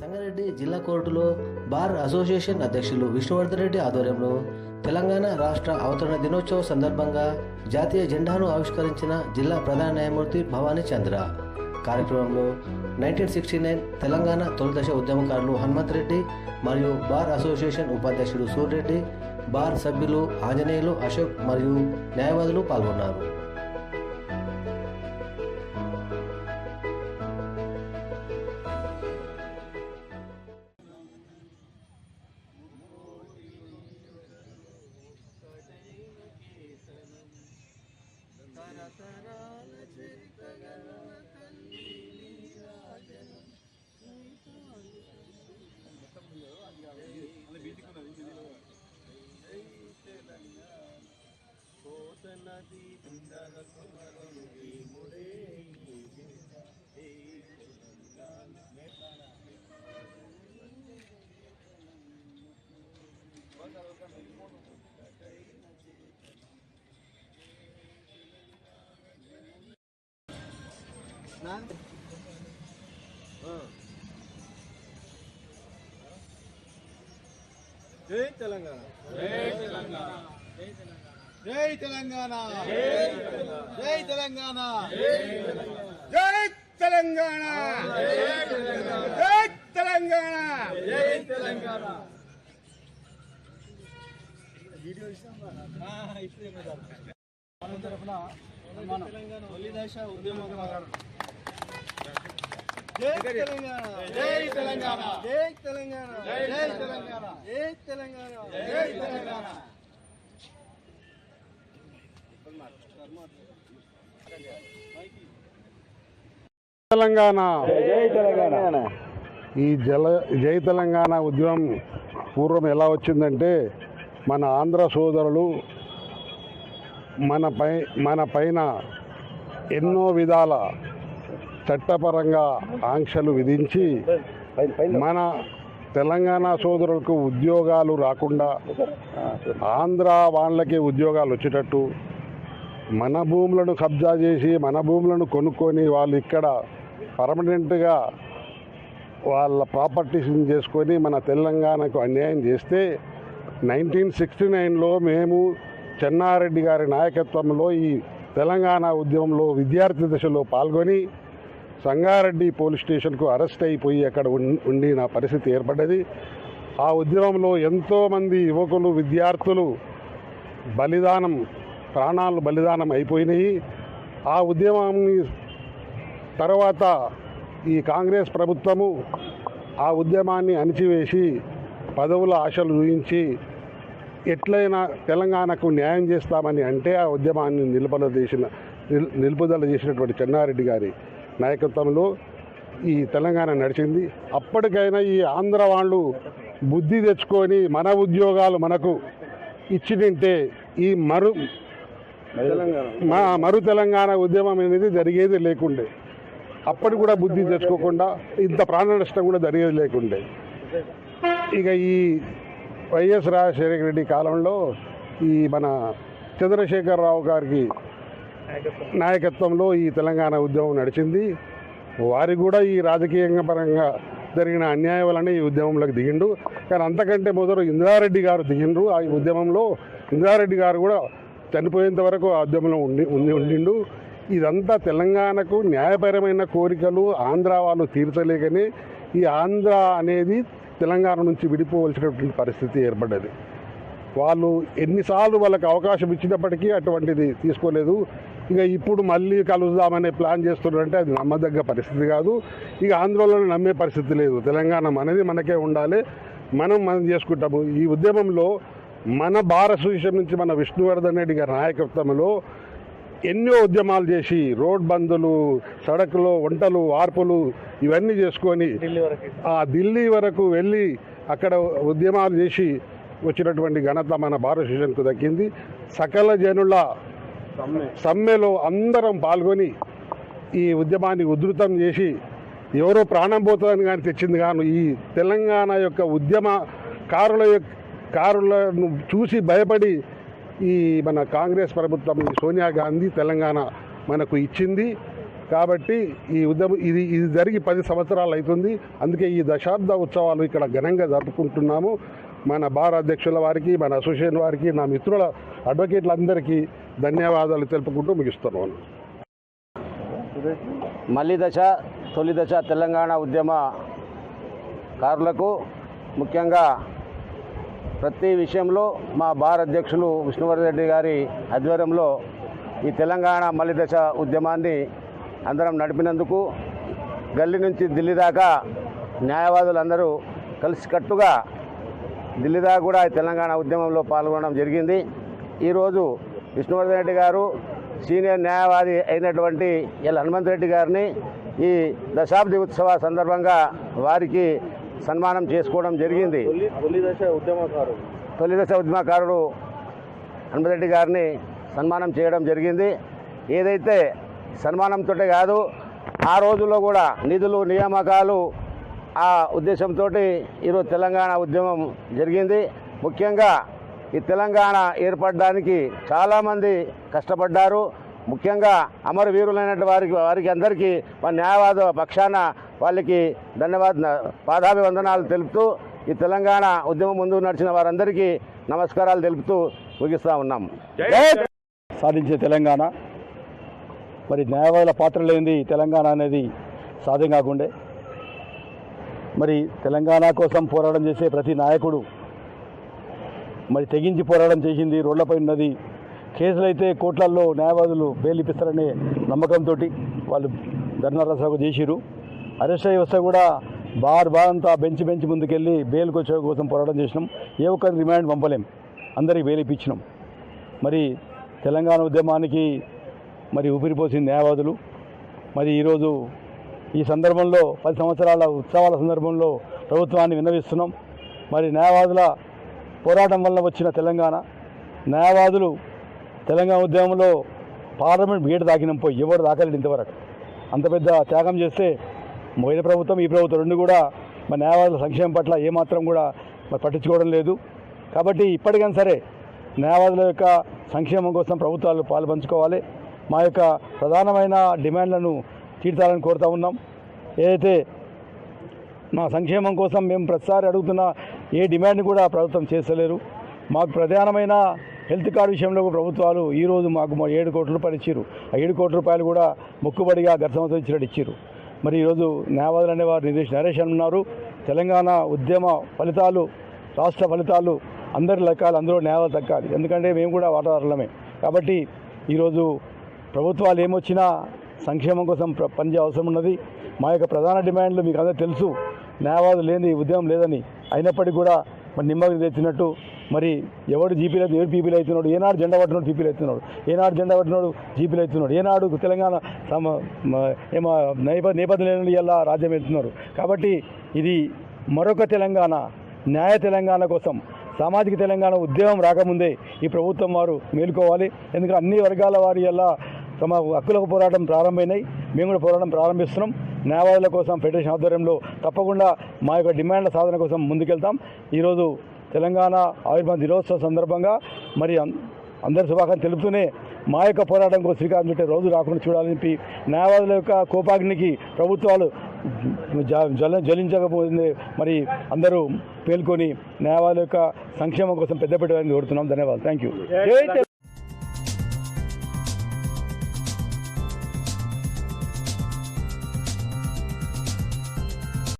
సంగారెడ్డి జిల్లా కోర్టులో bar association అధ్యక్షులు విష్ణువర్ధన్ రెడ్డి ఆధ్వర్యంలో తెలంగాణ రాష్ట్ర అవతరణ దినోత్సవ సందర్భంగా జాతీయ జెండాను ఆవిష్కరించిన జిల్లా ప్రధాన న్యాయమూర్తి భవానీ చంద్ర. కార్యక్రమంలో నైన్టీన్ సిక్స్టీ నైన్ తెలంగాణ తొలిదశ ఉద్యమకారులు హనుమంత్ రెడ్డి మరియు బార్ అసోసియేషన్ ఉపాధ్యక్షుడు సూర్యరెడ్డి బార్ సభ్యులు ఆంజనేయులు అశోక్ మరియు న్యాయవాదులు పాల్గొన్నారు. తరాల చరిత్రగల తల్లి నీ రాజను కోత నది పిండల జై తెలంగాణ జై తెలంగాణ జై తెలంగాణ జై తెలంగాణ జై తెలంగాణ జై తెలంగాణ జై తెలంగాణ తరఫున మన తొలి దశ ఉద్యమకారులు జై తెలంగాణ. జై తెలంగాణ. జై తెలంగాణ. జై తెలంగాణ. జై తెలంగాణ. జై తెలంగాణ. తెలంగాణ. జై తెలంగాణ. ఈ జల జై తెలంగాణ ఉద్యమం పూర్వం ఎలా వచ్చిందంటే మన ఆంధ్ర సోదరులు మన పై మన పైన ఎన్నో విధాల చట్టపరంగా ఆంక్షలు విధించి మన తెలంగాణ సోదరులకు ఉద్యోగాలు రాకుండా ఆంధ్ర వాళ్ళకి ఉద్యోగాలు వచ్చేటట్టు మన భూములను కబ్జా చేసి మన భూములను కొనుక్కొని వాళ్ళు ఇక్కడ పర్మనెంట్గా వాళ్ళ ప్రాపర్టీస్ని చేసుకొని మన తెలంగాణకు అన్యాయం చేస్తే నైన్టీన్ సిక్స్టీ నైన్లో మేము చెన్నారెడ్డి గారి నాయకత్వంలో ఈ తెలంగాణ ఉద్యమంలో విద్యార్థి దశలో పాల్గొని సంగారెడ్డి పోలీస్ స్టేషన్కు అరెస్ట్ అయిపోయి అక్కడ ఉండి నా పరిస్థితి ఏర్పడ్డది. ఆ ఉద్యమంలో ఎంతోమంది యువకులు విద్యార్థులు బలిదానం ప్రాణాలు బలిదానం అయిపోయినాయి. ఆ ఉద్యమాన్ని తర్వాత ఈ కాంగ్రెస్ ప్రభుత్వము ఆ ఉద్యమాన్ని అణిచివేసి పదవుల ఆశలు చూయించి ఎట్లయినా తెలంగాణకు న్యాయం చేస్తామని అంటే ఆ ఉద్యమాన్ని నిలుపుదల చేసిన నిలుపుదల చేసినటువంటి చెన్నారెడ్డి గారి నాయకత్వంలో ఈ తెలంగాణ నడిచింది. అప్పటికైనా ఈ ఆంధ్ర వాళ్ళు బుద్ధి తెచ్చుకొని మన ఉద్యోగాలు మనకు ఇచ్చినంటే ఈ మరు మా మరు తెలంగాణ ఉద్యమం అనేది జరిగేది లేకుండే. అప్పటి కూడా బుద్ధి తెచ్చుకోకుండా ఇంత ప్రాణ నష్టం కూడా జరిగేది లేకుండే. ఇక ఈ వైఎస్ రాజశేఖర రెడ్డి కాలంలో ఈ మన చంద్రశేఖరరావు గారికి నాయకత్వంలో ఈ తెలంగాణ ఉద్యమం నడిచింది. వారి కూడా ఈ రాజకీయంగా పరంగా జరిగిన అన్యాయం వలన ఈ ఉద్యమంలోకి దిగిండు. కానీ అంతకంటే మొదలు ఇంద్రారెడ్డి గారు దిగిండ్రు ఆ ఉద్యమంలో ఇంద్రారెడ్డి గారు కూడా చనిపోయేంత వరకు ఆ ఉద్యమంలో ఉండి ఉండి ఉండిండు. ఇదంతా తెలంగాణకు న్యాయపరమైన కోరికలు ఆంధ్ర వాళ్ళు తీర్చలేకనే ఈ ఆంధ్ర అనేది తెలంగాణ నుంచి విడిపోవలసినటువంటి పరిస్థితి ఏర్పడ్డది. వాళ్ళు ఎన్నిసార్లు వాళ్ళకి అవకాశం ఇచ్చినప్పటికీ అటువంటిది తీసుకోలేదు. ఇక ఇప్పుడు మళ్ళీ కలుద్దామనే ప్లాన్ చేస్తున్నారంటే అది నమ్మదగ్గ పరిస్థితి కాదు. ఇక ఆందోళన నమ్మే పరిస్థితి లేదు. తెలంగాణ మనది మనకే ఉండాలి. మనం మనం చేసుకుంటాము. ఈ ఉద్యమంలో మన అసోసియేషన్ నుంచి మన విష్ణువర్ధన్ రెడ్డి గారి నాయకత్వంలో ఎన్నో ఉద్యమాలు చేసి రోడ్ బందులు సడకులో వంటలు వార్పులు ఇవన్నీ చేసుకొని ఆ ఢిల్లీ వరకు వెళ్ళి అక్కడ ఉద్యమాలు చేసి వచ్చినటువంటి ఘనత మన భారత అసోసియేషన్కు దక్కింది. సకల జనుల సమ్మెలో అందరం పాల్గొని ఈ ఉద్యమాన్ని ఉధృతం చేసి ఎవరో ప్రాణం పోతుందని కానీ తెచ్చింది కాను ఈ తెలంగాణ యొక్క ఉద్యమ కారుల యొక్క కారులను చూసి భయపడి ఈ మన కాంగ్రెస్ ప్రభుత్వం సోనియా గాంధీ తెలంగాణ మనకు ఇచ్చింది. కాబట్టి ఈ ఉద్యమం ఇది ఇది జరిగి పది సంవత్సరాలు అవుతుంది. అందుకే ఈ దశాబ్ద ఉత్సవాలు ఇక్కడ ఘనంగా జరుపుకుంటున్నాము. మన బార్ అధ్యక్షుల వారికి మన అసోసియేషన్ వారికి నా మిత్రుల అడ్వకేట్లందరికీ ధన్యవాదాలు తెలుపుకుంటూ ముగిస్తున్నాను. మళ్ళీ దశ తొలి దశ తెలంగాణ ఉద్యమ కారులకు ముఖ్యంగా ప్రతి విషయంలో మా బార్ అధ్యక్షులు విష్ణువర్ధన్ రెడ్డి గారి ఆధ్వర్యంలో ఈ తెలంగాణ మళ్ళీ దశ ఉద్యమాన్ని అందరం నడిపినందుకు గల్లీ నుంచి ఢిల్లీ దాకా న్యాయవాదులందరూ కలిసికట్టుగా ఢిల్లీ దాకా కూడా తెలంగాణ ఉద్యమంలో పాల్గొనడం జరిగింది. ఈరోజు విష్ణువర్ధన్ రెడ్డి గారు సీనియర్ న్యాయవాది అయినటువంటి ఎల్ హనుమంత్ రెడ్డి గారిని ఈ దశాబ్ది ఉత్సవ సందర్భంగా వారికి సన్మానం చేసుకోవడం జరిగింది. తొలి దశ ఉద్యమకారు తొలి దశ ఉద్యమకారుడు హనుమంత్ రెడ్డి గారిని సన్మానం చేయడం జరిగింది. ఏదైతే సన్మానంతో కాదు ఆ రోజుల్లో కూడా నిధులు నియామకాలు ఆ ఉద్దేశంతో ఈరోజు తెలంగాణ ఉద్యమం జరిగింది. ముఖ్యంగా ఈ తెలంగాణ ఏర్పడడానికి చాలామంది కష్టపడ్డారు. ముఖ్యంగా అమరవీరులైన వారికి వారికి అందరికీ మా న్యాయవాద పక్షాన వాళ్ళకి ధన్యవాద పాదాభివందనాలు తెలుపుతూ ఈ తెలంగాణ ఉద్యమం ముందు నడిచిన వారందరికీ నమస్కారాలు తెలుపుతూ ముగిస్తూ ఉన్నాం. జై సాధించే తెలంగాణ. మరి న్యాయవాదుల పాత్ర లేనిది తెలంగాణ అనేది సాధ్యం కాకుండే. మరి తెలంగాణ కోసం పోరాటం చేసే ప్రతి నాయకుడు మరి తెగించి పోరాటం చేసింది రోడ్లపై ఉన్నది. కేసులైతే కోట్లల్లో న్యాయవాదులు బెయిల్ ఇప్పిస్తారనే నమ్మకంతో వాళ్ళు ధర్నారసాగు చేసిరు అరెస్ట్ అయ్యి వస్తే కూడా బార్ బార్ అంతా బెంచ్ బెంచ్ ముందుకెళ్ళి బెయిల్కి వచ్చే కోసం పోరాటం చేసినాం. ఏ ఒక్కరి రిమాండ్ పంపలేం. అందరికి బెయిల్ ఇప్పించినాం మరి తెలంగాణ ఉద్యమానికి మరి ఊపిరిపోసింది న్యాయవాదులు. మరి ఈరోజు ఈ సందర్భంలో పది సంవత్సరాల ఉత్సవాల సందర్భంలో ప్రభుత్వాన్ని విన్నవిస్తున్నాం. మరి న్యాయవాదుల పోరాటం వల్ల వచ్చిన తెలంగాణ న్యాయవాదులు తెలంగాణ ఉద్యమంలో పార్లమెంట్ గేట్ దాకినం పోయి ఎవరు దాకలేదు ఇంతవరకు. అంత పెద్ద త్యాగం చేస్తే మొదటి ప్రభుత్వం ఈ ప్రభుత్వం రెండు కూడా మరి న్యాయవాదుల సంక్షేమం పట్ల ఏమాత్రం కూడా మరి పట్టించుకోవడం లేదు. కాబట్టి ఇప్పటికైనా సరే న్యాయవాదుల యొక్క సంక్షేమం కోసం ప్రభుత్వాలు పాలు పంచుకోవాలి. మా యొక్క ప్రధానమైన డిమాండ్లను తీర్చాలని కోరుతా ఉన్నాం. ఏదైతే మా సంక్షేమం కోసం మేము ప్రతిసారి అడుగుతున్న ఏ డిమాండ్ కూడా ప్రభుత్వం చేస్తలేరు మాకు ప్రధానమైన హెల్త్ కార్డు విషయంలో ప్రభుత్వాలు ఈరోజు మాకు మా ఏడు కోట్ల రూపాయలు ఇచ్చారు ఆ ఏడు కోట్ల రూపాయలు కూడా మొక్కుబడిగా గత సంవత్సరం ఇచ్చినట్టు ఇచ్చారు మరి ఈరోజు న్యాయవాదులు అనేవారు నిర్దేశ్ నరేష్ అని ఉన్నారు. తెలంగాణ ఉద్యమ ఫలితాలు రాష్ట్ర ఫలితాలు అందరి లెక్కాలి అందరూ న్యాయవాదులు తక్కాలి ఎందుకంటే మేము కూడా వాటాదారులమే. కాబట్టి ఈరోజు ప్రభుత్వాలు ఏమొచ్చినా సంక్షేమం కోసం ప్ర- అవసరం ఉన్నది. మా యొక్క ప్రధాన డిమాండ్లు మీకు అందరూ తెలుసు. న్యాయవాదులు లేని ఉద్యమం లేదని అయినప్పటికీ కూడా మరి నిమ్మకి తెచ్చినట్టు మరి ఎవడు జీపీలు అయితే ఎవరు పీపీలు అవుతున్నాడు ఏనాడు జెండా పట్టినోడు పీపీలు అవుతున్నాడు ఏనాడు జెండా పట్టినోడు జీపీలు అవుతున్నాడు ఏనాడు తెలంగాణ సమ ఏమో నేప నేపథ్యం ఇలా రాజ్యం వెళ్తున్నారు కాబట్టి ఇది మరొక తెలంగాణ న్యాయ తెలంగాణ కోసం సామాజిక తెలంగాణ ఉద్యమం రాకముందే ఈ ప్రభుత్వం వారు మేలుకోవాలి. ఎందుకంటే అన్ని వర్గాల వారి ఎలా తమ హక్కులకు పోరాటం ప్రారంభమైనాయి. మేము కూడా పోరాటం ప్రారంభిస్తున్నాం. న్యాయవాదుల కోసం ఫెడరేషన్ ఆధ్వర్యంలో తప్పకుండా మా యొక్క డిమాండ్ల సాధన కోసం ముందుకెళ్తాం. ఈరోజు తెలంగాణ ఆవిర్భావ దినోత్సవ సందర్భంగా మరి అం- అందరి శుభాకాంక్షలు తెలుపుతూనే మా యొక్క పోరాటం కోసం శ్రీకారం చుట్టే రోజు రాకుండా చూడాలని చెప్పి న్యాయవాదుల యొక్క కోపాగ్నికి ప్రభుత్వాలు జ- జ్వల జ్వలించకపోతే మరి అందరూ పేల్కొని న్యాయవాదుల యొక్క సంక్షేమం కోసం పెద్దపెట్టడానికి కోరుతున్నాం. ధన్యవాదాలు. Thank you